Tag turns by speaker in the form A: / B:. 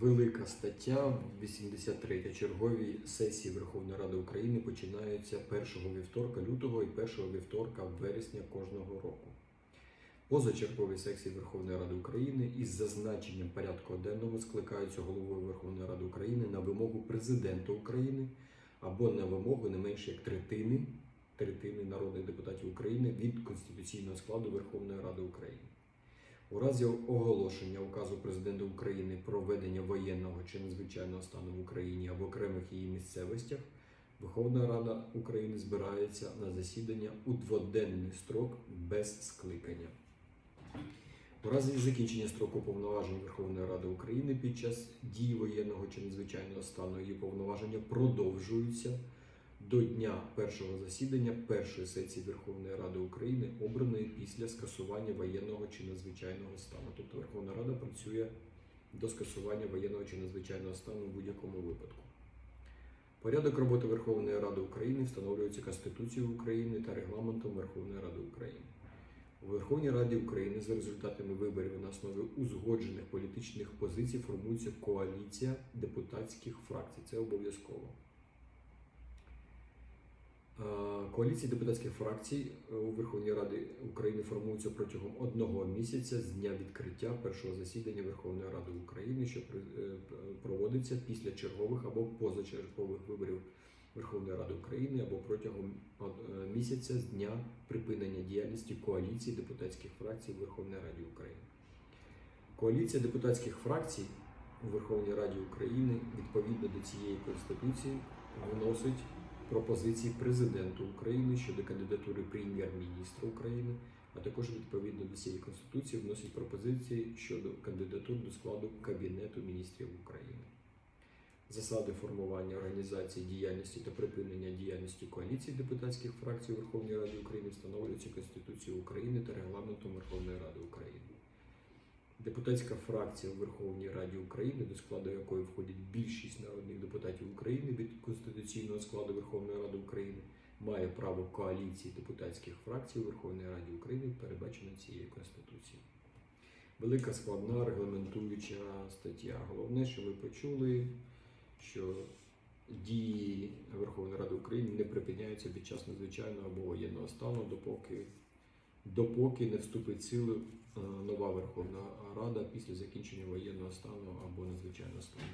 A: Велика стаття 83 чергові сесії Верховної Ради України починаються першого вівторка лютого і першого вівторка вересня кожного року. Позачергові сесії Верховної Ради України із зазначенням порядку денного скликаються головою Верховної Ради України на вимогу президента України або на вимогу не менше як третини, третини народних депутатів України від конституційного складу Верховної Ради України. У разі оголошення указу президента України про введення воєнного чи надзвичайного стану в Україні або окремих її місцевостях, Верховна Рада України збирається на засідання у дводенний строк без скликання. У разі закінчення строку повноважень Верховної Ради України під час дії воєнного чи надзвичайного стану її повноваження продовжуються до дня першого засідання першої сесії Верховної Ради України, обраної після скасування воєнного чи надзвичайного стану. Тобто Верховна Рада працює до скасування воєнного чи надзвичайного стану в будь-якому випадку. Порядок роботи Верховної Ради України встановлюється Конституцією України та регламентом Верховної Ради України. У Верховній Раді України за результатами виборів на основі узгоджених політичних позицій формується коаліція депутатських фракцій. Це обов'язково. Е, Коаліції депутатських фракцій е, у Верховній Раді України формуються протягом одного місяця з дня відкриття першого засідання Верховної Ради України, що е, проводиться після чергових або позачергових виборів Верховної Ради України або протягом місяця з дня припинення діяльності коаліції депутатських фракцій у Верховній Раді України. Коаліція депутатських фракцій у Верховній Раді України відповідно до цієї конституції вносить пропозиції президенту України щодо кандидатури прем'єр-міністра України, а також відповідно до цієї конституції вносить пропозиції щодо кандидатур до складу Кабінету міністрів України. Засади формування організації діяльності та припинення діяльності коаліції депутатських фракцій у Верховній Раді України встановлюються Конституцією України та регламентом Верховної Ради України. Депутатська фракція у Верховній Раді України, до складу якої входять більшість народних депутатів України від конституційного складу Верховної Ради України, має право коаліції депутатських фракцій у Верховній Раді України, передбачено цією Конституцією. Велика складна регламентуюча стаття. Головне, що ви почули, що дії Верховної Ради України не припиняються під час надзвичайного або воєнного стану, допоки, допоки не вступить в силу е, нова Верховна Рада після закінчення воєнного стану або надзвичайного стану.